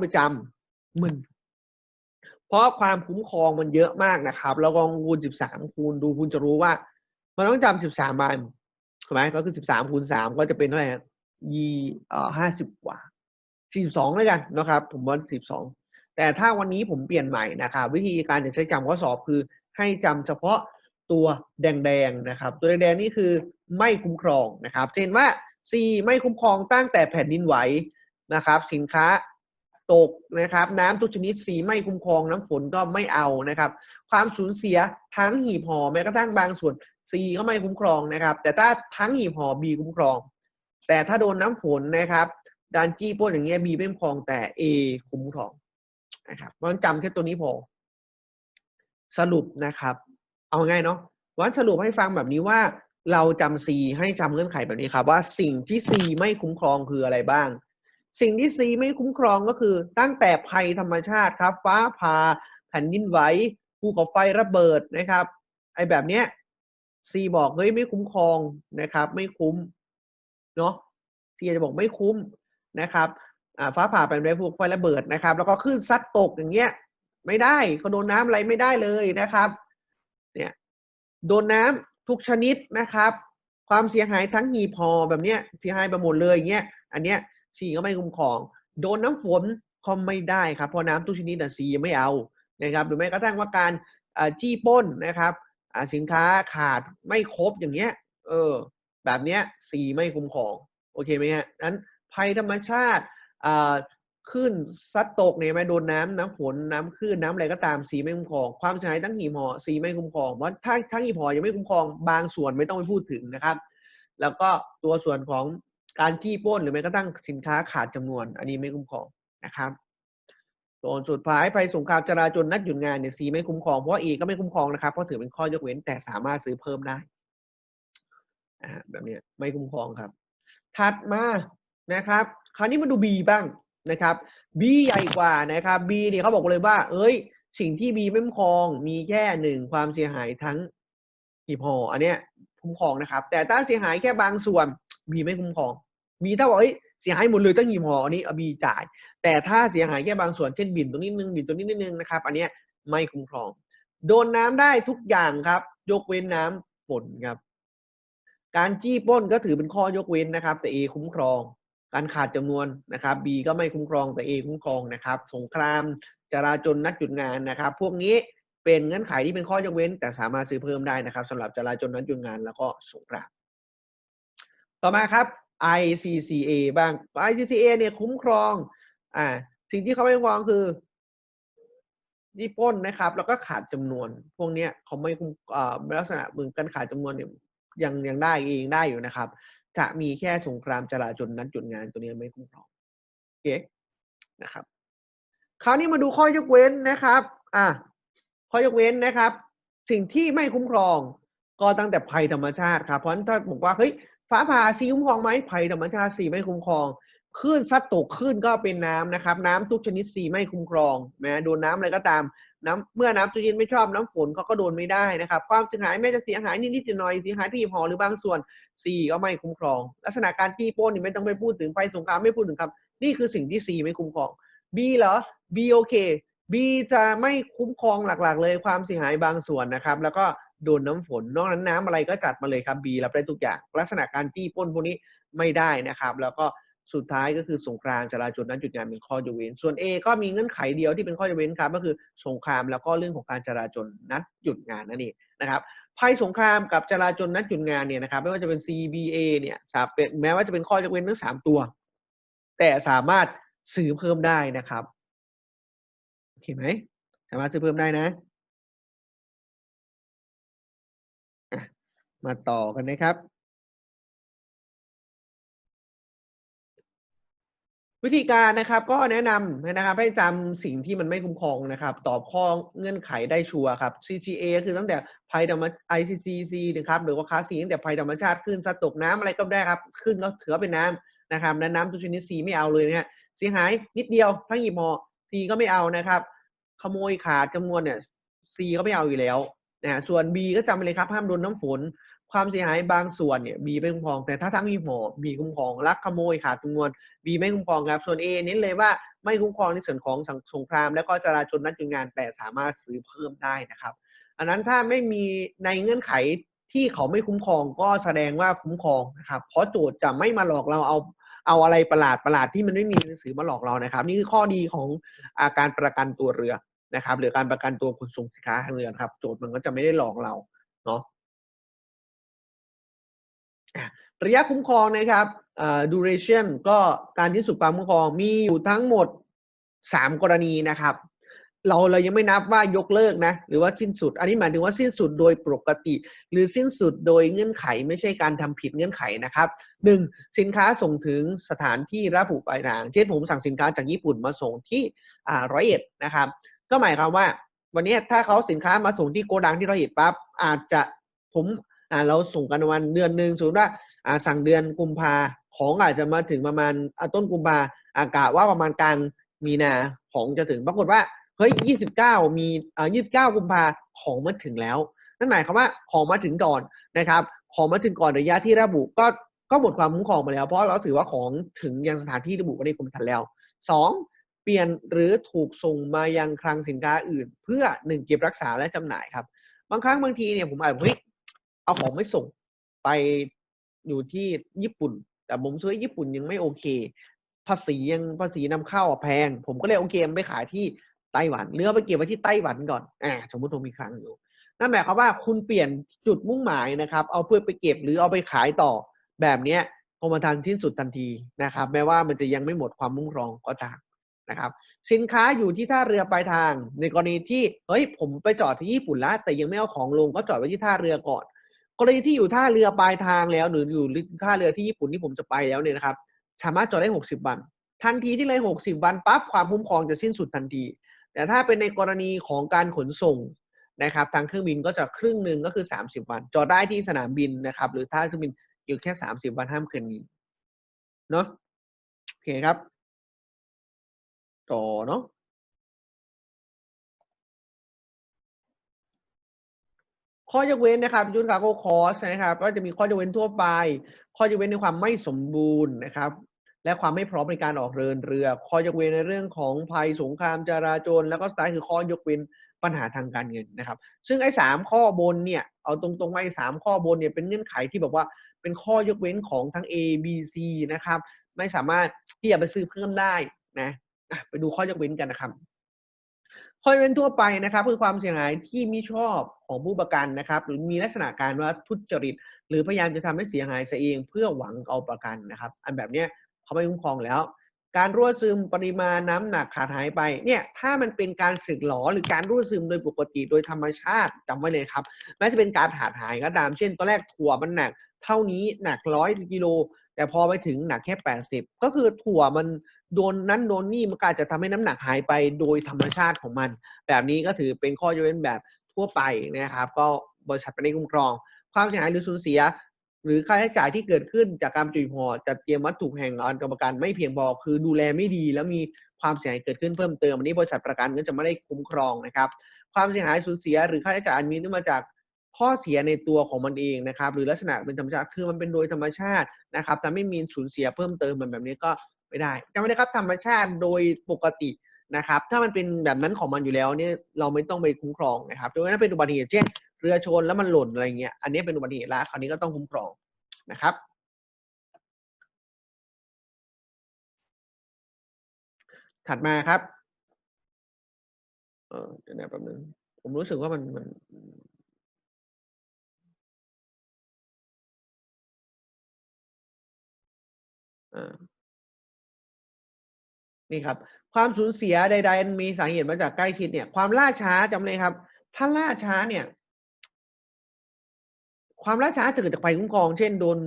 ไปจำมึนเพราะความคุ้มครองมันเยอะมากนะครับ แล้วก็คูณสิบสามคูณดูคุณจะรู้ว่า มันต้องจำสิบสามใบถูกไหมก็คือสิบสามคูณสามก็จะเป็นเท่าไหร่ยี่เอ่อห้าสิบกว่าสี่สิบสองแล้วกันนะครับ ผมว่าสิบสองแต่ถ้าวันนี้ผมเปลี่ยนใหม่นะครับวิธีการจะใช้จำข้อสอบคือ ให้จำเฉพาะตัวแดงๆนะครับ ตัวแดงๆนี่คือไม่คุ้มครองนะครับเช่นว่า C ไม่คุ้มครองตั้งแต่แผ่นดินไหวนะครับ สินค้า ตกนะครับน้ำทุกชนิด C ไม่คุ้มครองน้ำฝนก็ไม่เอานะครับ ความสูญเสียทั้งหีบห่อแม้กระทั่งบางส่วน C ก็ไม่คุ้มครองนะครับ แต่ถ้าทั้งหีบห่อ B คุ้มครอง แต่ถ้าโดนน้ำฝนนะครับดานจี้ป้นอย่างเงี้ย B ไม่คุ้มครองแต่ A คุ้มครองนะครับเพราะฉะนั้นจำแค่ตัวนี้พอ สรุปนะครับ เอาง่ายเนาะวันสรุปให้ฟังแบบนี้ว่าเราจำ C ให้จำเงื่อนไขแบบนี้ครับ ว่าสิ่งที่ C ไม่คุ้มครองคืออะไรบ้าง สิ่งที่ C ไม่คุ้มครองก็คือ ตั้งแต่ภัยธรรมชาติครับ ฟ้าผ่าแผ่นดินไหวภูเขาไฟระเบิดนะครับ ไอ้แบบเนี้ย C บอกเฮ้ยไม่คุ้มครองนะครับ ไม่คุ้มเนาะ C จะบอกไม่คุ้มนะครับฟ้าผ่าแผ่นดินไหวภูเขาไฟระเบิดนะครับ แล้วก็คลื่นซัดตกอย่างเงี้ย ไม่ได้เขาโดนน้ำอะไรไม่ได้เลยนะครับ เนี่ยโดนน้ำทุกชนิดนะครับ ความเสียหายทั้งหีบห่อแบบเนี้ยเสียหายไปหมดเลยอย่างเงี้ยอันเนี้ย สีก็ไม่คุ้มครอง โดนน้ำฝนก็ไม่ได้ครับ เพราะน้ำทุกชนิดอะสีไม่เอานะครับหรือแม้กระทั่งว่าการจี้ป้นนะครับสินค้าขาดไม่ครบอย่างเงี้ยเออแบบเนี้ยสีไม่คุ้มครองโอเคไหมฮะนั้นภัยธรรมชาติขึ้นซัดตกเนี่ยไม่โดนน้ำน้ำฝนน้ำคลื่นน้ำอะไรก็ตามสีไม่คุ้มครอง ความเสียหายทั้งหีบห่อสีไม่คุ้มครองเพราะถ้าทั้งหีบห่อยังไม่คุ้มครอง บางส่วนไม่ต้องไปพูดถึงนะครับ แล้วก็ตัวส่วนของ การจี้ป้นหรือแม้กระทั่งสินค้าขาดจำนวน อันนี้ไม่คุ้มครองนะครับส่วนสุดท้ายภัยสงครามจราจนนัดหยุดงานเนี่ยสีไม่คุ้มครองเพราะอีก็ไม่คุ้มครองนะครับเพราะถือเป็นข้อยกเว้นแต่สามารถซื้อเพิ่มได้อ่าแบบนี้ไม่คุ้มครองครับ ถัดมานะครับ คราวนี้มาดู B บ้างนะครับ B ใหญ่กว่านะครับ B เนี่ยเขาบอกเลยว่า เอ้ย สิ่งที่ B ไม่คุ้มครองมีแค่หนึ่งความเสียหายทั้งหีบห่ออันเนี้ยคุ้มครองนะครับ แต่ถ้าเสียหายแค่บางส่วน B ไม่คุ้มครอง B ถ้าบอกเสียหายหมดเลยตั้งหีบห่ออันนี้เอา B จ่าย แต่ถ้าเสียหายแค่บางส่วนเช่นบินตรงนี้นึงบินตรงนี้นิดนึงนะครับ อันเนี้ยไม่คุ้มครอง โดนน้ำได้ทุกอย่างครับ ยกเว้นน้ำฝนครับ การจี้ป้นก็ถือเป็นข้อยกเว้นนะครับ แต่ A คุ้มครอง การขาดจำนวนนะครับ B ก็ไม่คุ้มครองแต่ A คุ้มครองนะครับ สงครามจราจนนัดหยุดงานนะครับ พวกนี้เป็นเงื่อนไขที่เป็นข้อยกเว้น แต่สามารถซื้อเพิ่มได้นะครับสำหรับจราจนนัดหยุดงานแล้วก็สงครามต่อมาครับ ICCA บ้าง ICCA เนี่ยคุ้มครอง อ่า สิ่งที่เขาไม่คุ้มครองคือนี่ป้นนะครับ แล้วก็ขาดจำนวน พวกเนี้ยเขาไม่คุ้มอ่าลักษณะมึงการขาดจำนวนเนี่ยยังยังได้เองได้อยู่นะครับ จะมีแค่สงครามจราจนนัดหยุดงานตัวนี้ไม่คุ้มครองโอเคนะครับ คราวนี้มาดูข้อยกเว้นนะครับ อะข้อยกเว้นนะครับ สิ่งที่ไม่คุ้มครอง ก็ตั้งแต่ภัยธรรมชาติครับ เพราะฉะนั้นถ้าบอกว่าเฮ้ย ฟ้าผ่าสีคุ้มครองไหมภัยธรรมชาติสีไม่คุ้มครองคลื่นซัดตกคลื่นก็เป็นน้ำนะครับ น้ำทุกชนิดสีไม่คุ้มครองแม้โดนน้ำอะไรก็ตามน้ำเมื่อน้ำทุกชนิดไม่ชอบน้ำฝนเขาก็โดนไม่ได้นะครับ ความเสียหายไม่จะเสียหายนิดๆหน่อยๆเสียหายที่หอหรือบางส่วน C ก็ไม่คุ้มครอง ลักษณะการจี้ปล้นนี่ไม่ต้องไปพูดถึงไฟสงครามไม่พูดถึงครับ นี่คือสิ่งที่ C ไม่คุ้มครอง B เหรอ B โอเค B จะไม่คุ้มครองหลักๆ เลยความเสียหายบางส่วนนะครับ แล้วก็ โดนน้ำฝน นอกนั้นน้ำอะไรก็จัดมาเลยครับ B รับได้ทุกอย่าง ลักษณะการจี้ป้นพวกนี้ไม่ได้นะครับ แล้วก็สุดท้ายก็คือสงครามจราจนนั้นจุดงานเป็นข้อยกเว้น ส่วน A ก็มีเงื่อนไขเดียวที่เป็นข้อยกเว้นครับ ก็คือสงครามแล้วก็เรื่องของการจราจนนัดหยุดงานนั่นเองนะครับภัยสงครามกับจราจนนัดหยุดงานเนี่ยนะครับ ไม่ว่าจะเป็น CBA เนี่ยสาเป็นแม้ว่าจะเป็นข้อยกเว้นทั้งสามตัว แต่สามารถซื้อเพิ่มได้นะครับโอเคไหมสามารถซื้อเพิ่มได้นะ มาต่อกันนะครับ วิธีการนะครับก็แนะนำนะครับ ให้จำสิ่งที่มันไม่คุ้มครองนะครับ ตอบข้อเงื่อนไขได้ชัวร์ครับ CCA คือตั้งแต่ภัยธรรม ICCC นะครับหรือว่าคลาสสีตั้งแต่ภัยธรรมชาติขึ้นซัดตกน้ำอะไรก็ได้ครับ ขึ้นก็ถือเป็นน้ำนะครับและน้ำทุกชนิด C ไม่เอาเลยนะฮะเสียหายนิดเดียวทั้งหยิบหอ C ก็ไม่เอานะครับ ขโมยขาดจำนวนเนี่ย C ก็ไม่เอาอยู่แล้วนะฮะส่วน B ก็จำไปเลยครับห้ามโดนน้ำฝน ความเสียหายบางส่วนเนี่ยบีไม่คุ้มครองแต่ถ้าทั้งมีหมอบีคุ้มครองลักขโมยขาดจำนวนบีไม่คุ้มครองครับส่วน A เน้นเลยว่าไม่คุ้มครองในส่วนของสงคราม และก็จราจรนัดจุดงาน แต่สามารถซื้อเพิ่มได้นะครับ อันนั้นถ้าไม่มีในเงื่อนไขที่เขาไม่คุ้มครองก็แสดงว่าคุ้มครองนะครับเพราะโจทย์จะไม่มาหลอกเราเอาเอาอะไรประหลาดประหลาดที่มันไม่มีหนังสือมาหลอกเรานะครับ นี่คือข้อดีของอาการประกันตัวเรือนะครับ หรือการประกันตัวขนส่งสินค้าทางเรือครับ โจทย์มันก็จะไม่ได้หลอกเราเนาะ ระยะคุ้มครองนะครับ duration ก็การที่สุดความคุ้มครองมีอยู่ทั้งหมด 3 กรณีนะครับ เราเรายังไม่นับว่ายกเลิกนะ หรือว่าสิ้นสุด อันนี้หมายถึงว่าสิ้นสุดโดยปกติ หรือสิ้นสุดโดยเงื่อนไขไม่ใช่การทำผิดเงื่อนไขนะครับหนึ่งสินค้าส่งถึงสถานที่ระบุปลายทาง เช่นผมสั่งสินค้าจากญี่ปุ่นมาส่งที่ร้อยเอ็ดนะครับ ก็หมายความว่า วันนี้ถ้าเขาสินค้ามาส่งที่โกดังที่ร้อยเอ็ดปั๊บอาจจะผม อ่าเราส่งกันวันเดือนหนึ่งสมมติว่าอ่าสั่งเดือนกุมภาของอาจจะมาถึงประมาณต้นกุมภาอากาศว่าประมาณกลางมีนาของจะถึงปรากฏว่าเฮ้ยยี่สิบเก้ามีอ่ายี่สิบเก้ากุมภาของมาถึงแล้ว นั่นหมายความว่าของมาถึงก่อนนะครับ ของมาถึงก่อนระยะที่ระบุก็ก็หมดความคุ้มครองไปแล้ว เพราะเราถือว่าของถึงยังสถานที่ระบุไว้ในกรมธรรม์แล้วสองเปลี่ยนหรือถูกส่งมายังคลังสินค้าอื่น เพื่อหนึ่งเก็บรักษาและจำหน่ายครับ บางครั้งบางทีเนี่ยผมอาจเฮ้ย เอาของไม่ส่งไปอยู่ที่ญี่ปุ่น แต่ผมซื้อญี่ปุ่นยังไม่โอเค ภาษียังภาษีนำเข้าแพง ผมก็เลยโอเคไปขายที่ไต้หวันเรือไปเก็บไว้ที่ไต้หวันก่อนอ่าสมมติผมมีครั้งอยู่นั่นหมายความว่าคุณเปลี่ยนจุดมุ่งหมายนะครับ เอาเพื่อไปเก็บหรือเอาไปขายต่อแบบเนี้ยกรมธรรม์สิ้นสุดทันทีนะครับ แม้ว่ามันจะยังไม่หมดความมุ่งรองก็ตามนะครับ สินค้าอยู่ที่ท่าเรือปลายทาง ในกรณีที่เฮ้ยผมไปจอดที่ญี่ปุ่นแล้วแต่ยังไม่เอาของลงก็จอดไว้ที่ท่าเรือก่อน กรณีที่อยู่ท่าเรือปลายทางแล้วหรืออยู่ท่าเรือที่ญี่ปุ่นที่ผมจะไปแล้วเนี่ยนะครับ สามารถจอดได้ 60 วัน ทันทีที่เลย60 วันปั๊บความคุ้มครองจะสิ้นสุดทันที แต่ถ้าเป็นในกรณีของการขนส่งนะครับทางเครื่องบินก็จะครึ่งหนึ่งก็คือ 30 วัน จอดได้ที่สนามบินนะครับ หรือท่าเครื่องบินอยู่แค่ 30 วันห้ามเกินนี้เนาะโอเคครับต่อเนาะ ข้อยกเว้นนะครับยุทธคาโกคอสนะครับ ก็จะมีข้อยกเว้นทั่วไป ข้อยกเว้นในความไม่สมบูรณ์นะครับ และความไม่พร้อมในการออกเดินเรือ ข้อยกเว้นในเรื่องของภัยสงครามจราจรแล้วก็สุดท้ายคือข้อยกเว้นปัญหาทางการเงินนะครับ ซึ่งไอ้สามข้อบนเนี่ยเอาตรงๆว่าไอ้สามข้อบนเนี่ยเป็นเงื่อนไขที่แบบว่าเป็นข้อยกเว้นของทั้ง A B C นะครับ ไม่สามารถที่จะไปซื้อเพิ่มได้นะไปดูข้อยกเว้นกันนะครับ ข้อยกเว้นทั่วไปนะครับคือความเสียหายที่มิชอบของผู้ประกันนะครับ หรือมีลักษณะการว่าทุจริต หรือพยายามจะทำให้เสียหายเสียเองเพื่อหวังเอาประกันนะครับ อันแบบเนี้ยเขาไม่คุ้มครองแล้ว การรั่วซึมปริมาณน้ำหนักขาดหายไปเนี่ยถ้ามันเป็นการสึกหลอหรือการรั่วซึมโดยปกติโดยธรรมชาติจำไว้เลยครับแม้จะเป็นการขาดหายก็ตามเช่นตอนแรกถั่วมันหนัก เท่านี้หนักร้อยกิโลแต่พอไปถึงหนักแค่ 80 ก็คือถั่วมัน โดนนั้นโดนนี่มันก็อาจจะทำให้น้ำหนักหายไปโดยธรรมชาติของมัน แบบนี้ก็ถือเป็นข้อยกเว้นแบบทั่วไปนะครับ ก็บริษัทไม่ได้คุ้มครอง ความเสียหายหรือสูญเสีย หรือค่าใช้จ่ายที่เกิดขึ้นจากการจุยพอจัดเตรียมวัตถุแห่งงานกรรมการไม่เพียงพอคือดูแลไม่ดี แล้วมีความเสียหายเกิดขึ้นเพิ่มเติมอันนี้บริษัทประกันก็จะไม่ได้คุ้มครองนะครับ ความเสียหายสูญเสีย หรือค่าใช้จ่ายอันมีเนื่องมาจากข้อเสียในตัวของมันเองนะครับ หรือลักษณะเป็นธรรมชาติคือมันเป็นโดยธรรมชาตินะครับแต่ไม่มีสูญเสียเพิ่มเติมแบบนี้ก็ ไม่ได้จำไว้นะครับธรรมชาติโดยปกตินะครับ ถ้ามันเป็นแบบนั้นของมันอยู่แล้วเนี่ยเราไม่ต้องไปคุ้มครองนะครับโดยถ้าเป็นอุบัติเหตุเช่น เรือชนแล้วมันหล่นอะไรเงี้ยอันนี้เป็นอุบัติเหตุแล้วคราวนี้ก็ต้องคุ้มครองนะครับถัดมาครับ เออเดี๋ยวนะแป๊บนึง ผมรู้สึกว่ามันมัน นี่ครับความสูญเสียใดๆมีสาเหตุมาจากใกล้ชิดเนี่ย ความล่าช้าจำเลยครับ ถ้าล่าช้าเนี่ย ความล่าช้าจะเกิดจากไฟคุ้มครอง เช่นโดน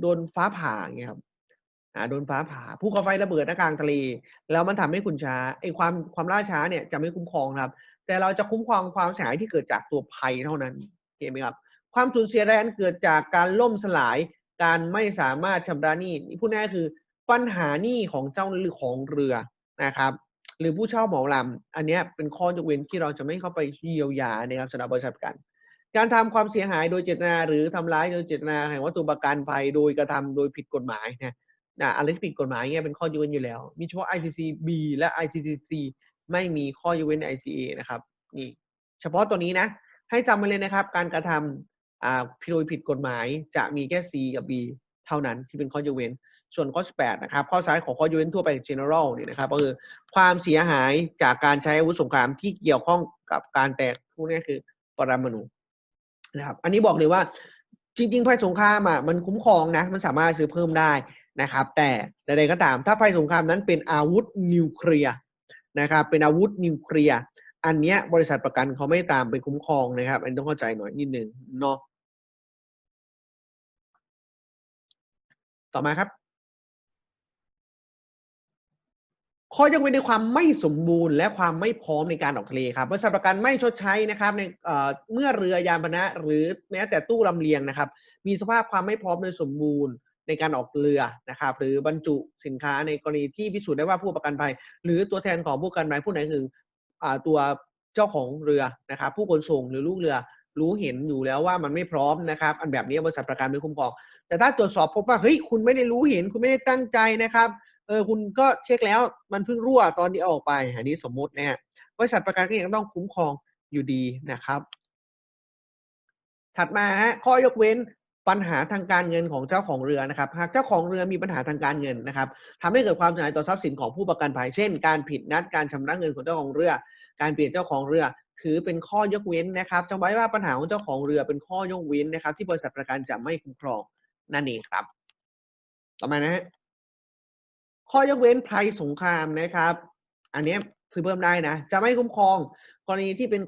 โดนฟ้าผ่าอย่างเงี้ยครับ อ่า โดนฟ้าผ่าภูเขาไฟระเบิดกลางทะเล แล้วมันทำให้คุณช้าไอ้ความความล่าช้าเนี่ยจะไม่คุ้มครองครับ แต่เราจะคุ้มครองความเสียหายที่เกิดจากตัวภัยเท่านั้นเห็นไหมครับ ความสูญเสียแรงเกิดจากการล่มสลาย การไม่สามารถชำระหนี้พูดง่ายคือ ปัญหาหนี้ของเจ้าหรือของเรือนะครับ หรือผู้เช่าเหมาลำอันนี้เป็นข้อยกเว้นที่เราจะไม่เข้าไปเยียวยานะครับสำหรับบริษัทประกันการทำความเสียหายโดยเจตนาหรือทำร้ายโดยเจตนาแห่งวัตถุประกันภัยโดยกระทำโดยผิดกฎหมายนะนะอะไรที่ผิดกฎหมายเนี่ยเป็นข้อยกเว้นอยู่แล้ว มีเฉพาะ ICC B และ ICC ไม่มีข้อยกเว้น ICA นะครับนี่เฉพาะตัวนี้นะ ให้จำไว้เลยนะครับ การกระทำอ่าโดยผิดกฎหมายจะมีแค่ C กับ B เท่านั้นที่เป็นข้อยกเว้น ส่วนข้อ18นะครับข้อซ้ายของข้อยกเว้นทั่วไป general เนี่ยนะครับก็คือความเสียหายจากการใช้อาวุธสงครามที่เกี่ยวข้องกับการแตกพวกนี้คือปรมาณูนะครับ อันนี้บอกเลยว่าจริงๆภัยสงครามอะมันคุ้มครองนะมันสามารถซื้อเพิ่มได้นะครับ แต่ใดๆก็ตามถ้าภัยสงครามนั้นเป็นอาวุธนิวเคลียร์นะครับเป็นอาวุธนิวเคลียร์อันเนี้ยบริษัทประกันเขาไม่ตามไปคุ้มครองนะครับ อันนี้ต้องเข้าใจหน่อยนิดนึงเนาะต่อมาครับ ข้อยกเว้นในความไม่สมบูรณ์และความไม่พร้อมในการออกทะเลครับบริษัทประกันไม่ชดใช้นะครับในเมื่อเรือยานพาหนะ หรือแม้แต่ตู้ลำเลียงนะครับ มีสภาพความไม่พร้อมโดยสมบูรณ์ในการออกเรือนะครับ หรือบรรจุสินค้าในกรณีที่พิสูจน์ได้ว่าผู้ประกันภัย หรือตัวแทนของผู้ประกันภัยผู้ไหนคือตัวเจ้าของเรือนะครับ ผู้ขนส่งหรือลูกเรือรู้เห็นอยู่แล้วว่ามันไม่พร้อมนะครับ อันแบบนี้บริษัทประกันไม่คุ้มครองแต่ถ้าตรวจสอบพบว่าเฮ้ยคุณไม่ได้รู้เห็นคุณไม่ได้ตั้งใจนะครับ ออคุณก็เช็คแล้วมันเพิ่งรั่วตอนที่เอาออกไปอันนี้สมมุตินะฮะบริษัทประกันก็ยังต้องคุ้มครองอยู่ดีนะครับ ถัดมาฮะข้อยกเว้นปัญหาทางการเงินของเจ้าของเรือนะครับ หากเจ้าของเรือมีปัญหาทางการเงินนะครับทำให้เกิดความเสียหายต่อทรัพย์สินของผู้ประกันภัยเช่น การผิดนัดการชำระเงินของเจ้าของเรือ การเปลี่ยนเจ้าของเรือ ถือเป็นข้อยกเว้นนะครับจำไว้ว่าปัญหาของเจ้าของเรือเป็นข้อยกเว้นนะครับ ที่บริษัทประกันจะไม่คุ้มครองนั่นเองครับ ต่อมานะฮะ ข้อยกเว้นภัยสงครามนะครับ อันนี้ซื้อเพิ่มได้นะ จะไม่คุ้มครองกรณีที่เป็น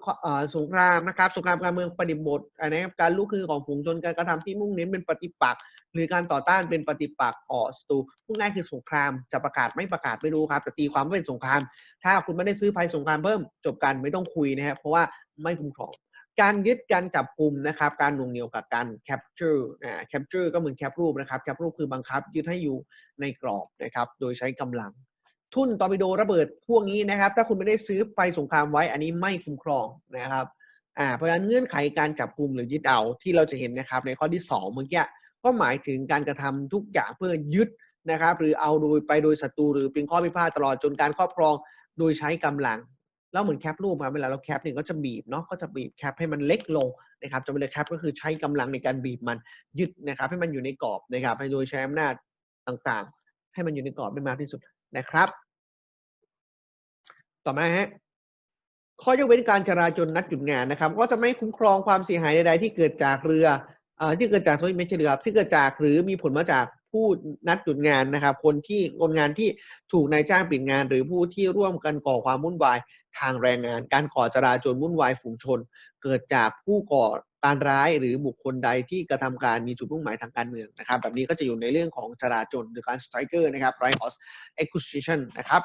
สงครามนะครับ สงครามการเมืองปฏิบทอันนี้การลุกคือของฝูงชนการกระทำที่มุ่งเน้นเป็นปฏิปักษ์หรือการต่อต้านเป็นปฏิปักษ์ต่อศัตรูพูดง่ายคือสงครามจะประกาศไม่ประกาศไม่รู้ครับแต่ตีความว่าเป็นสงคราม ถ้าคุณไม่ได้ซื้อภัยสงครามเพิ่มจบกันไม่ต้องคุยนะครับเพราะว่าไม่คุ้มครอง การยึดการจับกลุ่มนะครับ การหน่วงเหนี่ยวกับการ capture อ่า capture ก็เหมือนแคปรูปนะครับแคปรูปคือบังคับยึดให้อยู่ในกรอบนะครับ โดยใช้กำลัง ทุ่นตอร์ปิโดระเบิดพวกนี้นะครับ ถ้าคุณไม่ได้ซื้อไฟสงครามไว้ อันนี้ไม่คุ้มครองนะครับอ่าเพราะฉะนั้นเงื่อนไขการจับกลุ่มหรือยึดเอาที่เราจะเห็นนะครับ ในข้อที่สองเมื่อกี้ก็หมายถึงการกระทำทุกอย่างเพื่อยึดนะครับ หรือเอาโดยไปโดยศัตรูหรือเป็นข้อพิพาทตลอดจนการครอบครองโดยใช้กำลัง แล้วเหมือนแคปรูปครับเวลาเราแคปเนี่ยก็จะบีบเนาะก็จะบีบแคปให้มันเล็กลงนะครับจะเป็นเลยแคปก็คือใช้กำลังในการบีบมันยึดนะครับ ให้มันอยู่ในกรอบนะครับให้โดยใช้อำนาจต่างๆ ให้มันอยู่ในกรอบได้มากที่สุดนะครับ ต่อมาฮะข้อยกเว้นการจราจรนัดหยุดงานนะครับ ก็จะไม่คุ้มครองความเสียหายใดๆที่เกิดจากเรือเอ่อที่เกิดจากโทษไม่ใช่เรือครับที่เกิดจากหรือมีผลมาจากผู้นัดหยุดงานนะครับ คนที่คนงานที่ถูกนายจ้างปิดงาน หรือผู้ที่ร่วมกันก่อความวุ่นวาย ทางแรงงาน การก่อจราจรวุ่นวายฝูงชน เกิดจากผู้ก่อการร้ายหรือบุคคลใดที่กระทำการมีจุดมุ่งหมายทางการเมืองนะครับ แบบนี้ก็จะอยู่ในเรื่องของจราจรหรือการสไตรเกอร์นะครับ right of execution นะครับ